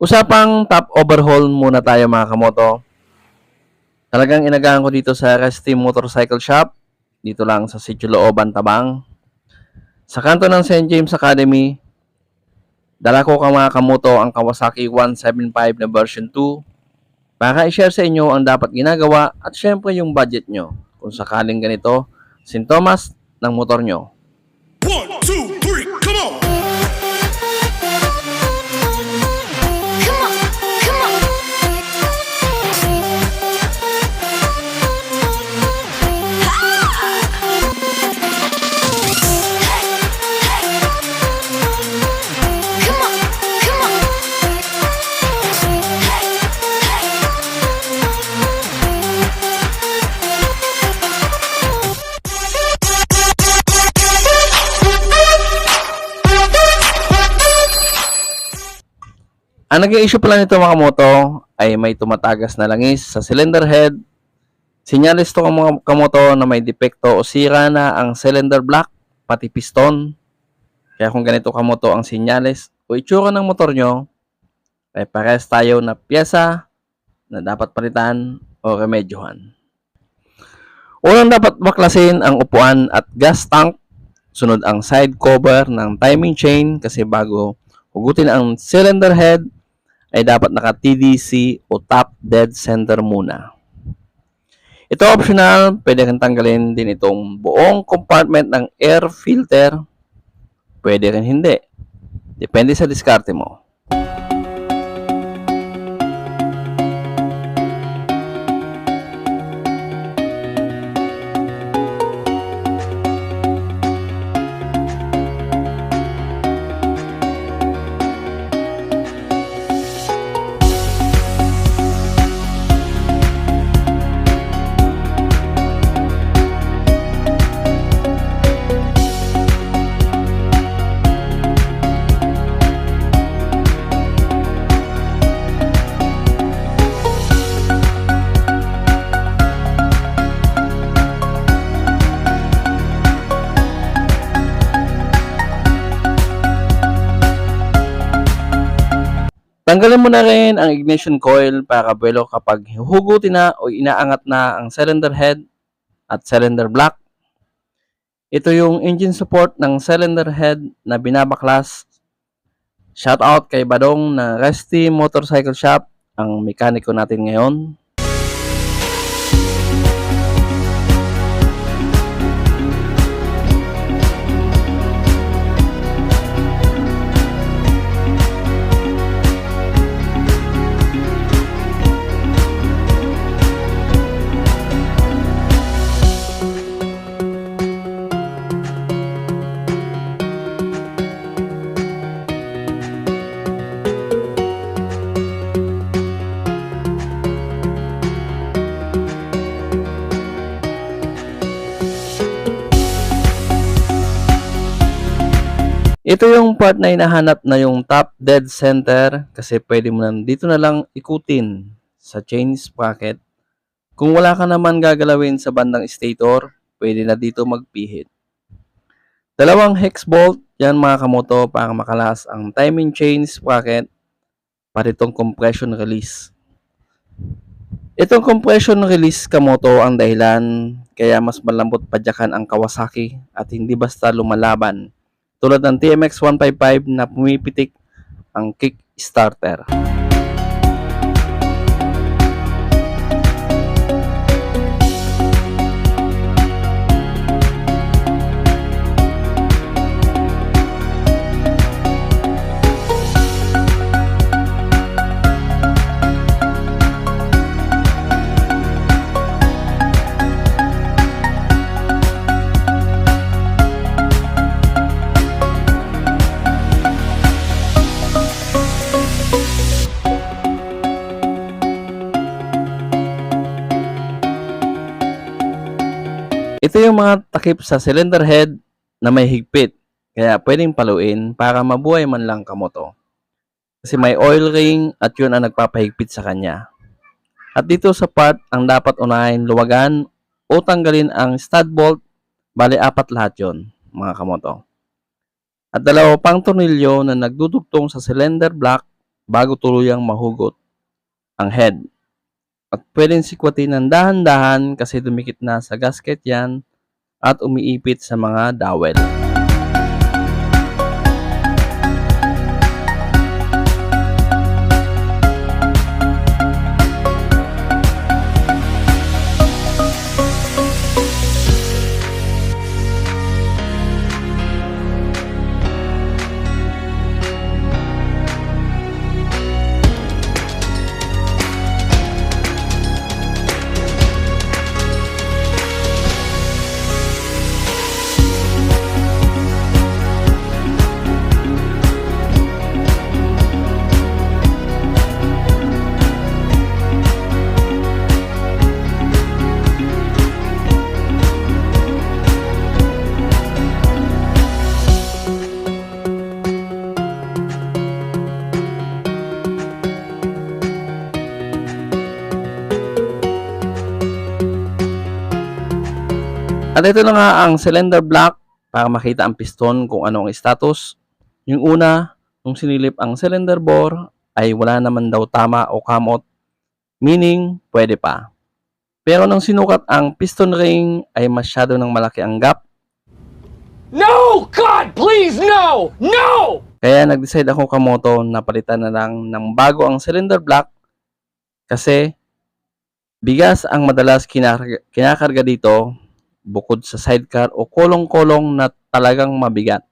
Usapang top overhaul muna tayo mga kamoto. Talagang inagahan ko dito sa Resty Motorcycle Shop. Dito lang sa Sitio Looban, Tabang. Sa kanto ng St. James Academy, dala ko ka mga kamoto ang Kawasaki 175 na version 2 para i-share sa inyo ang dapat ginagawa at syempre yung budget nyo kung sakaling ganito, sintomas ng motor nyo. Ang naging issue pala nito mga kamoto ay may tumatagas na langis sa cylinder head. Sinyalis to mga kamoto na may depekto o sira na ang cylinder block, pati piston. Kaya kung ganito kamoto ang sinyalis o itsura ng motor nyo, ay pares tayo na pyesa na dapat palitan o remedyohan. Unang dapat baklasin ang upuan at gas tank. Sunod ang side cover ng timing chain kasi bago hugutin ang cylinder head ay dapat naka TDC o top dead center muna. Ito optional, pwede kang tanggalin din itong buong compartment ng air filter. Pwede rin hindi. Depende sa diskarte mo. Tanggalin mo na rin ang ignition coil para buwelo kapag huhugutin na o inaangat na ang cylinder head at cylinder block. Ito yung engine support ng cylinder head na binabaklas. Shout out kay Badong na Resty Motorcycle Shop, ang mekaniko natin ngayon. Ito yung part na hinahanap na yung top dead center kasi pwede mo na dito na lang ikutin sa chain sprocket. Kung wala ka naman gagalawin sa bandang stator, pwede na dito magpihit. Dalawang hex bolt, yan mga kamoto para makalas ang timing chain sprocket pati itong compression release. Itong compression release kamoto ang dahilan kaya mas malambot padyakan ang Kawasaki at hindi basta lumalaban tulad ng TMX 155 na pumipitik ang kick starter. Ito yung mga takip sa cylinder head na may higpit. Kaya pwedeng paluin para mabuhay man lang kamoto. Kasi may oil ring at yun ang nagpapahigpit sa kanya. At dito sa part ang dapat unahin luwagan o tanggalin ang stud bolt. Bali apat lahat yon mga kamoto. At dalawa pang tornilyo na nagdudugtong sa cylinder block bago tuluyang mahugot ang head. At pwedeng sikwatin ng dahan-dahan kasi dumikit na sa gasket yan at umiipit sa mga dowel. At ito na nga ang cylinder block para makita ang piston kung ano ang status. Yung una, nung sinilip ang cylinder bore ay wala naman daw tama o kamot, meaning pwede pa. Pero nang sinukat ang piston ring ay masyado ng malaki ang gap No! God, please, no! No! Kaya nag-decide ako kamoto na palitan na lang ng bago ang cylinder block kasi bigas ang madalas kinakarga, kinakarga dito bukod sa sidecar o kolong-kolong na talagang mabigat.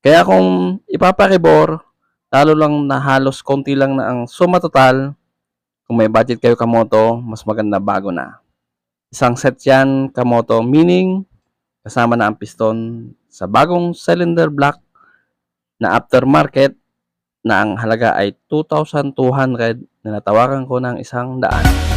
Kaya kung ipaparebor, talo lang na halos konti lang na ang suma total, kung may budget kayo kamoto, mas maganda bago na. Isang set yan kamoto, meaning kasama na ang piston sa bagong cylinder block na aftermarket na ang halaga ay 2,200 na natawaran ko ng isang daan.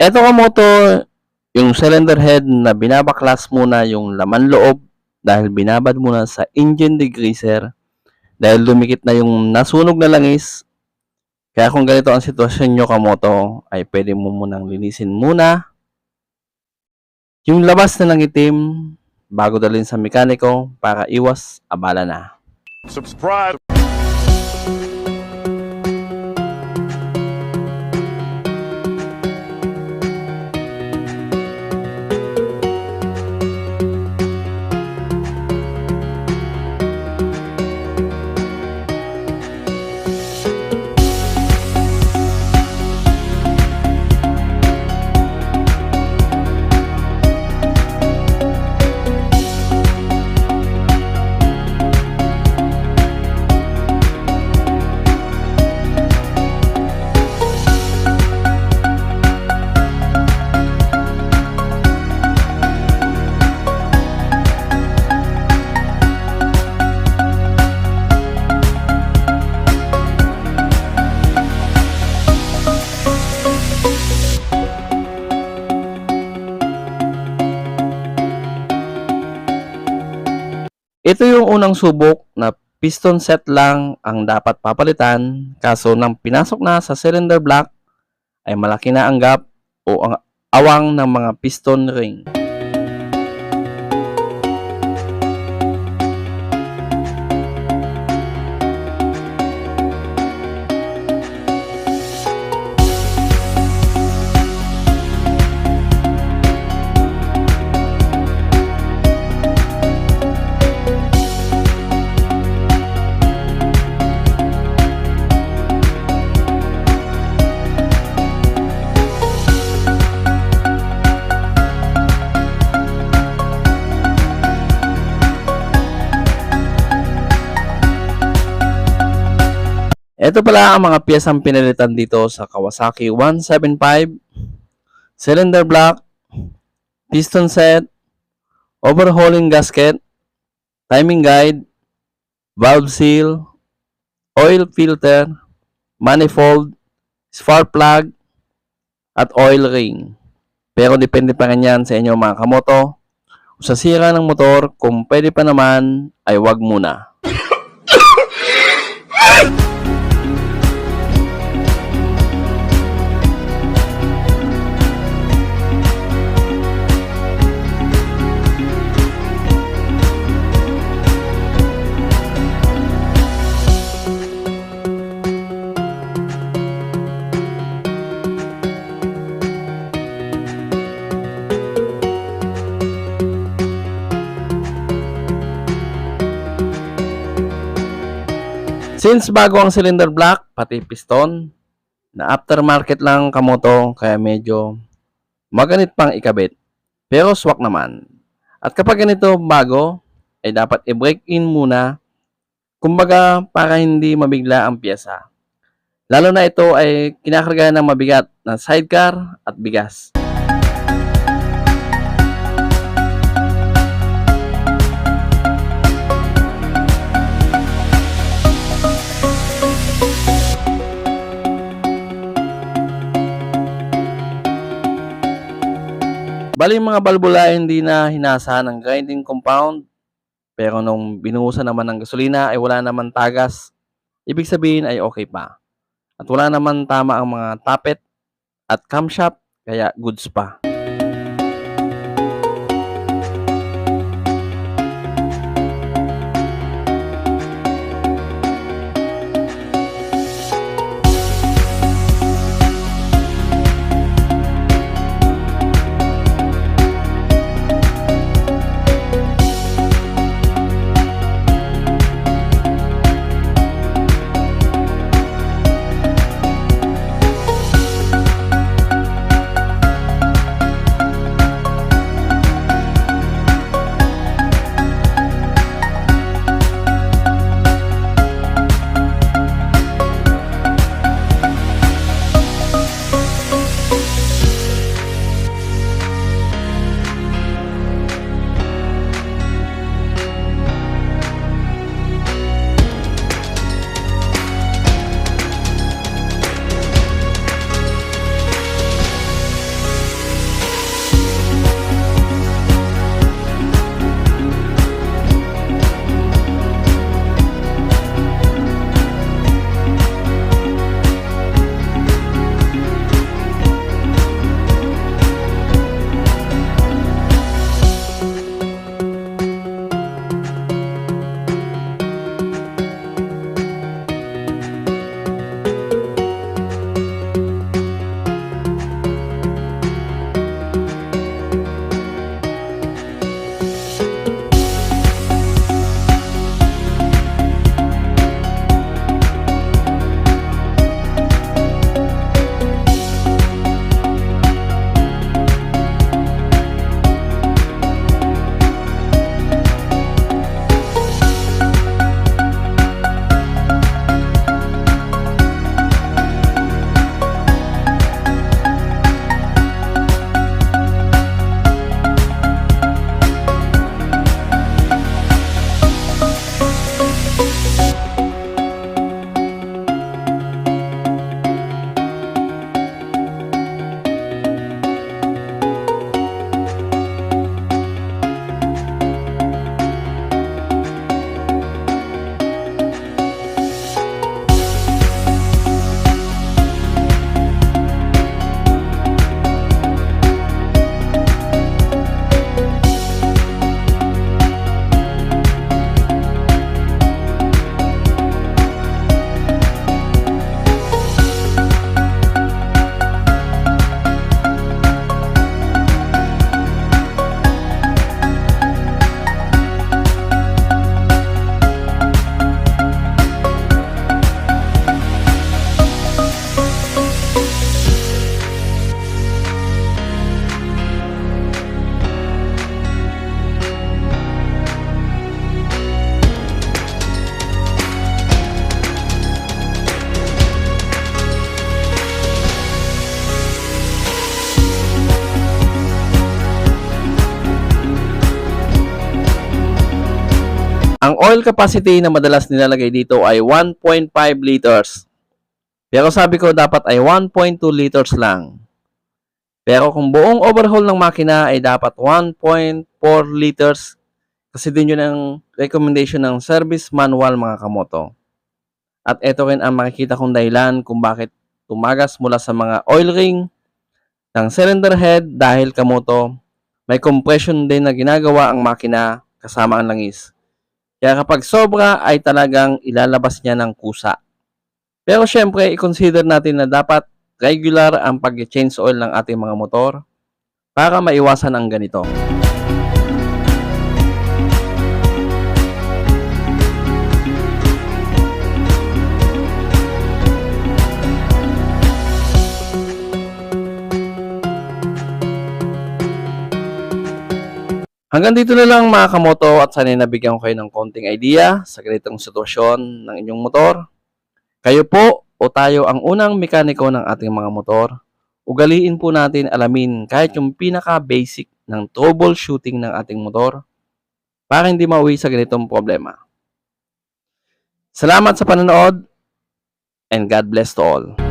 Eto kamoto, yung cylinder head na binabaklas muna yung laman loob dahil binabad muna sa engine degreaser dahil dumikit na yung nasunog na langis. Kaya kung ganito ang sitwasyon nyo kamoto, ay pwede mo munang linisin muna yung labas na ng bago dalhin sa mekaniko para iwas abala na. Subscribe. Ito yung unang subok na piston set lang ang dapat papalitan kaso nang pinasok na sa cylinder block ay malaki na ang gap o ang awang ng mga piston ring. Ito pala ang mga piyesang pinalitan dito sa Kawasaki 175, cylinder block, piston set, overhauling gasket, timing guide, valve seal, oil filter, manifold, spark plug, at oil ring. Pero depende pa rin yan sa inyo mga kamoto. Kung sa sira ng motor, kung pwede pa naman, ay wag muna. Since bago ang cylinder block, pati piston, na aftermarket lang kamoto, kaya medyo maganit pang ikabit. Pero swak naman. At kapag ganito bago, ay dapat i-break in muna, kumbaga para hindi mabigla ang pyesa. Lalo na ito ay kinakarga ng mabigat na sidecar at bigas. Bali yung mga balbula hindi na hinasa ng grinding compound. Pero nung binuhusan naman ng gasolina ay wala naman tagas. Ibig sabihin ay okay pa. At wala naman tama ang mga tapet at camshaft kaya goods pa. Oil capacity na madalas nilalagay dito ay 1.5 liters. Pero sabi ko dapat ay 1.2 liters lang. Pero kung buong overhaul ng makina ay dapat 1.4 liters kasi din yun ang recommendation ng service manual mga kamoto. At ito rin ang makikita kong dahilan kung bakit tumagas mula sa mga oil ring ng cylinder head dahil kamoto may compression din na ginagawa ang makina kasama ang langis. Kaya kapag sobra ay talagang ilalabas niya ng kusa. Pero syempre, i-consider natin na dapat regular ang pag-change oil ng ating mga motor para maiwasan ang ganito. Hanggang dito na lang mga kamoto at sana nabigyan ko kayo ng konting idea sa ganitong sitwasyon ng inyong motor. Kayo po o tayo ang unang mekaniko ng ating mga motor. Ugaliin po natin alamin kahit yung pinaka-basic ng troubleshooting ng ating motor para hindi mauwi sa ganitong problema. Salamat sa panonood and God bless to all.